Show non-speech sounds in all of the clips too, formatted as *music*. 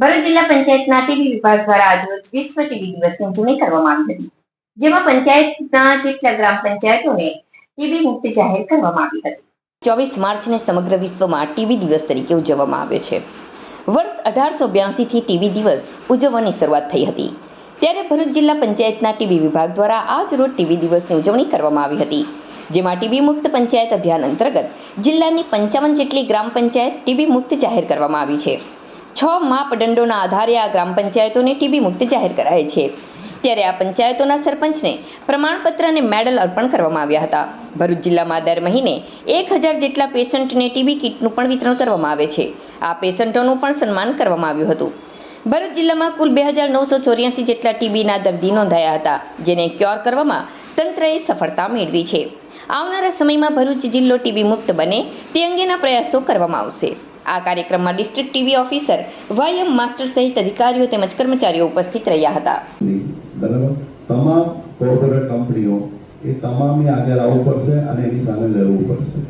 ભરૂચ જિલ્લા પંચાયતના ટીવી વિભાગ દ્વારા આજરોજ વિશ્વ ટીબી દિવસની ઉજવણી કરવામાં આવી હતી, જેમાં પંચાયતના જેટલા ગ્રામ પંચાયતોને ટીબી મુક્ત જાહેર કરવામાં આવી હતી. ચોવીસ માર્ચને સમગ્ર વિશ્વમાં ટીબી દિવસ તરીકે ઉજવવામાં આવે છે. વર્ષ અઢારસો બ્યાસીથી ટીબી દિવસ ઉજવવાની શરૂઆત થઈ હતી. ત્યારે ભરૂચ જિલ્લા પંચાયતના ટીબી વિભાગ દ્વારા આજ રોજ ટીબી દિવસની ઉજવણી કરવામાં આવી હતી, જેમાં ટીબી મુક્ત પંચાયત અભિયાન અંતર્ગત જિલ્લાની પંચાવન જેટલી ગ્રામ પંચાયત ટીબી મુક્ત જાહેર કરવામાં આવી છે. છ માપદંડોના આધારે આ ગ્રામ પંચાયતોને ટીબી મુક્ત જાહેર કરાય છે. ત્યારે આ પંચાયતોના સરપંચને પ્રમાણપત્ર અને મેડલ અર્પણ કરવામાં આવ્યા હતા. ભરૂચ જિલ્લામાં દર મહિને એક હજાર જેટલા પેશન્ટને ટીબી કિટનું પણ વિતરણ કરવામાં આવે છે. આ પેશન્ટોનું પણ સન્માન કરવામાં આવ્યું હતું. ભરૂચ જિલ્લામાં કુલ બે હજાર નવસો ચોર્યાસી જેટલા ટીબીના દર્દી નોંધાયા હતા, જેને ક્યોર કરવામાં તંત્રએ સફળતા મેળવી છે. આવનારા સમયમાં ભરૂચ જિલ્લો ટીબી મુક્ત બને તે અંગેના પ્રયાસો કરવામાં આવશે. આ કાર્યક્રમમાં district TB officer YM Master સહિત અધિકારીઓ તેમજ કર્મચારીઓ ઉપસ્થિત રહ્યા હતા. તમામ કોર્પોરેટ કંપનીઓ એ તમામની આગળ આવવું પડશે અને એની સામે લડવું પડશે.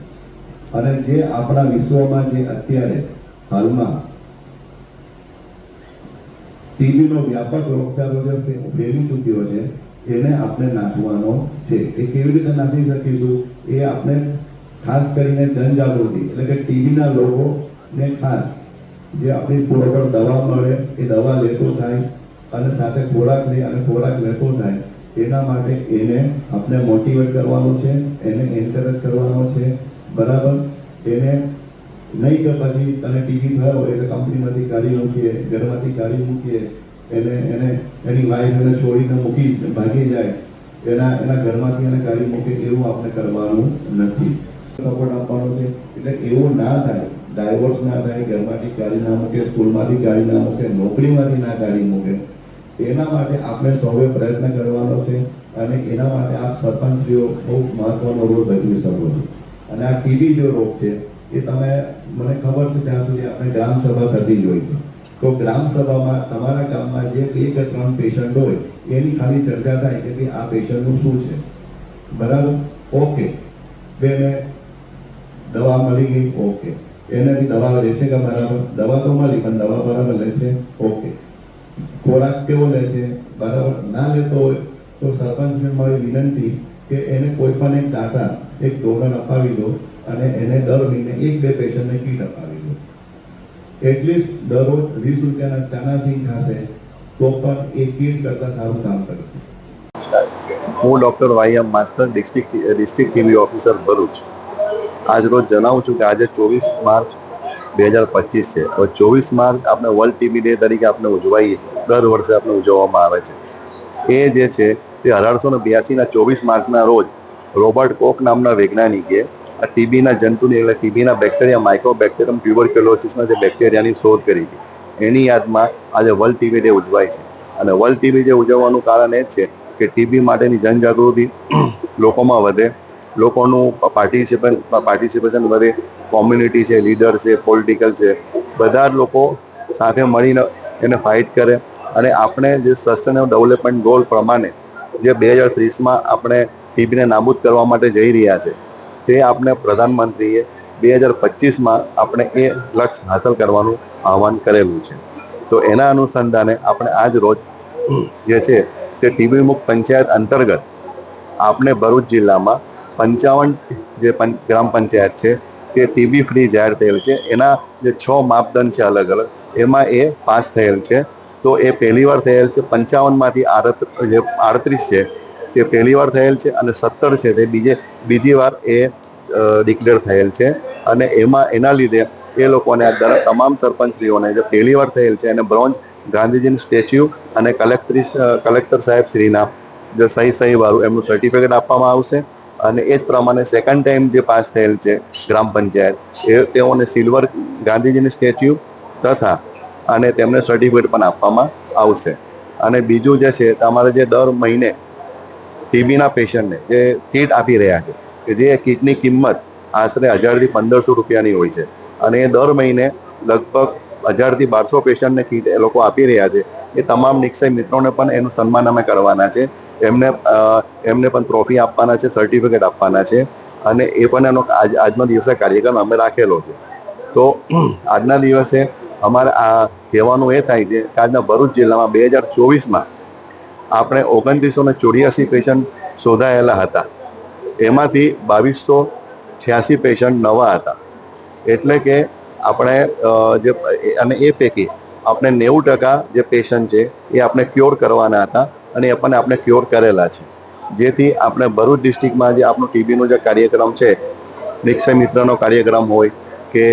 અને જે આપણા વિશ્વમાં જે અત્યારે હાલમાં ટીબીનો વ્યાપક રોગચાળો જે ફે- ફેલી ચૂક્યો છે, એને આપણે નાખવાનો છે. એ કેવી રીતે નાખી શકીશું? એ આપણે ખાસ કરીને જનજાગૃતિ, એટલે કે ટીબીના લોકોને ખાસ જે આપણી પર દવા મળે, એ દવા લેતો થાય અને સાથે ખોરાક લે અને ખોરાક લેતો થાય એના માટે એને આપણે મોટિવેટ કરવાનું છે, એને એન્કરેજ કરવાનો છે. બરાબર? એને નહીં કે પછી તને ટીવી થયો એટલે કંપનીમાંથી કાઢી મૂકીએ, ઘરમાંથી કાઢી મૂકીએ, એને એને એની વાઈફ એને છોડીને મૂકી ભાગી જાય, એના એના ઘરમાંથી એને કાઢી મૂકે એવું આપણે કરવાનું નથી. સપોર્ટ આપવાનો છે. એટલે એવું ના થાય. ડાયવોર્સ ના થાય, ઘરમાંથી કાઢી ના મૂકે, સ્કૂલમાંથી કાઢી ના મૂકે, નોકરીમાંથી ના કાઢી મૂકે, એના માટે આપણે સૌએ પ્રયત્ન કરવાનો છે અને એના માટે આપ સરપંચશ્રીઓ બહુ મહત્વનો રોલ ભજવી શકો છો. અને આ ટીબી જે રોગ છે, એ તમે મને ખબર છે ત્યાં સુધી આપણે ગ્રામ સભા થતી જ હોય છે. તો ગ્રામ સભામાં તમારા ગામમાં જે બે કે ત્રણ પેશન્ટ હોય, એની ખાલી ચર્ચા થાય કે ભાઈ આ પેશન્ટનું શું છે. બરાબર? ઓકે. બેને દવા મળી ગઈ? ઓકે. એને બી દવા લેશે કે બરાબર દવા તો મળી, પણ દવા બરાબર લેશે ઓકે ખોરાક કેવો લે છે? બરાબર? ના લેતો હોય, તો સરપંચને મારી વિનંતી કે એને કોઈ પણ એક ટાટા એક ડોનર અપાવી દો અને એને દર મહિને એક બે પેશન્ટને કીટ અપાવી દો. એટલીસ્ટ દરરોજ વીસ રૂપિયાના ચાના સિંગ ખાશે, તો પણ એ કીટ કરતાં સારું કામ કરશે. હું doctor YM Master, district district TB officer Bharuch. આજ રોજ જણાવું છું કે આજે ચોવીસ માર્ચ બે હજાર પચીસ છે. હવે ચોવીસ માર્ચ આપણે વર્લ્ડ ટીબી ડે તરીકે આપણે ઉજવાઈએ છીએ. દર વર્ષે આપણે ઉજવવામાં આવે છે. એ જે છે તે અઢારસો ને બ્યાસીના ચોવીસ માર્ચના રોજ રોબર્ટ કોક નામના વૈજ્ઞાનિકે આ ટીબીના જંતુની એટલે ટીબીના બેક્ટેરિયા માઇક્રોબેક્ટેરિયમ ટ્યુબરક્યુલોસિસના જે બેક્ટેરિયાની શોધ કરી હતી. એની યાદમાં આજે વર્લ્ડ ટીબી ડે ઉજવાય છે. અને વર્લ્ડ ટીબી ડે ઉજવવાનું કારણ એ જ છે કે ટીબી માટેની જનજાગૃતિ લોકોમાં વધે લોકોનું પાર્ટિસિપન પાર્ટિસિપેશન વધે કોમ્યુનિટી છે લીડર છે પોલિટિકલ છે, બધા જ લોકો સાથે મળીને એને ફાઇટ કરે. અને આપણે જે સસ્ટેનેબલ ડેવલપમેન્ટ ગોલ પ્રમાણે જે બે હજાર ત્રીસમાં આપણે ટીબીને નાબૂદ કરવા માટે જઈ રહ્યા છે, તે આપણે પ્રધાનમંત્રીએ બે હજાર પચીસમાં આપણે એ લક્ષ્ય હાંસલ કરવાનું આહવાન કરેલું છે. તો એના અનુસંધાને આપણે આજ રોજ જે છે તે ટીબી મુક્ત પંચાયત અંતર્ગત આપણે ભરૂચ જિલ્લામાં પંચાવન જે ગ્રામ પંચાયત છે, તે ટીબી ફ્રી જાહેર થયેલ છે. એના જે છ માપદંડ છે અલગ અલગ, એમાં એ પાસ થયેલ છે. તો એ પહેલી વાર થયેલ છે પંચાવનમાંથી આડત જે આડત્રીસ છે, તે પહેલી વાર થયેલ છે અને સત્તર છે, તે બીજે, બીજી વાર એ ડિક્લેર થયેલ છે. અને એમાં, એના લીધે એ લોકોને દર- તમામ સરપંચશ્રીઓને જે પહેલી વાર થયેલ છે, એને બ્રોન્ઝ ગાંધીજીનું સ્ટેચ્યુ અને કલેક્ટરી કલેક્ટર સાહેબ શ્રીના જે સહી સહી વાળું એમનું સર્ટિફિકેટ આપવામાં આવશે. અને એ જ પ્રમાણે સેકન્ડ ટાઈમ જે પાસ થયેલ છે ગ્રામ પંચાયત, એ તેઓને સિલ્વર ગાંધીજીની સ્ટેચ્યુ તથા અને તેમને સર્ટિફિકેટ પણ આપવામાં આવશે. અને બીજું જે છે, તમારે જે દર મહિને ટીબીના પેશન્ટને જે કીટ આપી રહ્યા છે, કે જે કીટની કિંમત આશરે હજારથી પંદરસો રૂપિયાની હોય છે. અને એ દર મહિને લગભગ હજારથી બારસો પેશન્ટને કીટ એ લોકો આપી રહ્યા છે. એ તમામ નિક્ષય મિત્રોને પણ એનું સન્માન અમે કરવાના છે. એમને એમને પણ ટ્રોફી આપવાના છે સર્ટિફિકેટ આપવાના છે અને એ પણ એનો આજ, આજનો દિવસે કાર્યક્રમ અમે રાખેલો છે. તો, *clears throat* આજના દિવસે અમારે આ કહેવાનું એ થાય છે કે આજના ભરૂચ જિલ્લામાં બે હજાર ચોવીસમાં આપણે ઓગણત્રીસો ને ચોર્યાસી પેશન્ટ શોધાયેલા હતા. એમાંથી બાવીસો છ્યાસી પેશન્ટ નવા હતા. એટલે કે આપણે જે, અને એ પૈકી આપણે નેવું ટકા જે પેશન્ટ છે એ આપણે ક્યોર કરવાના હતા. અને એ પણ આપણે ક્યોર કરેલા છે. જેથી આપણે ભરૂચ ડિસ્ટ્રિક્ટમાં જે આપણો ટીબીનો જે કાર્યક્રમ છે નિક્ષય મિત્રનો કાર્યક્રમ હોય કે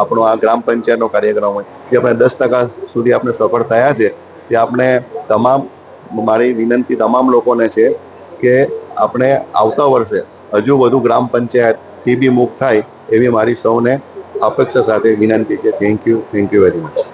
આપણો આ ગ્રામ પંચાયતનો કાર્યક્રમ હોય, જે આપણે દસ ટકા સુધી આપણે સફળ થયા છે તે આપણે તમામ, મારી વિનંતી તમામ લોકોને છે કે આપણે આવતા વર્ષે હજુ વધુ ગ્રામ પંચાયત ટીબી મુક્ત થાય એવી મારી સૌને અપેક્ષા સાથે વિનંતી છે. Thank you thank you very much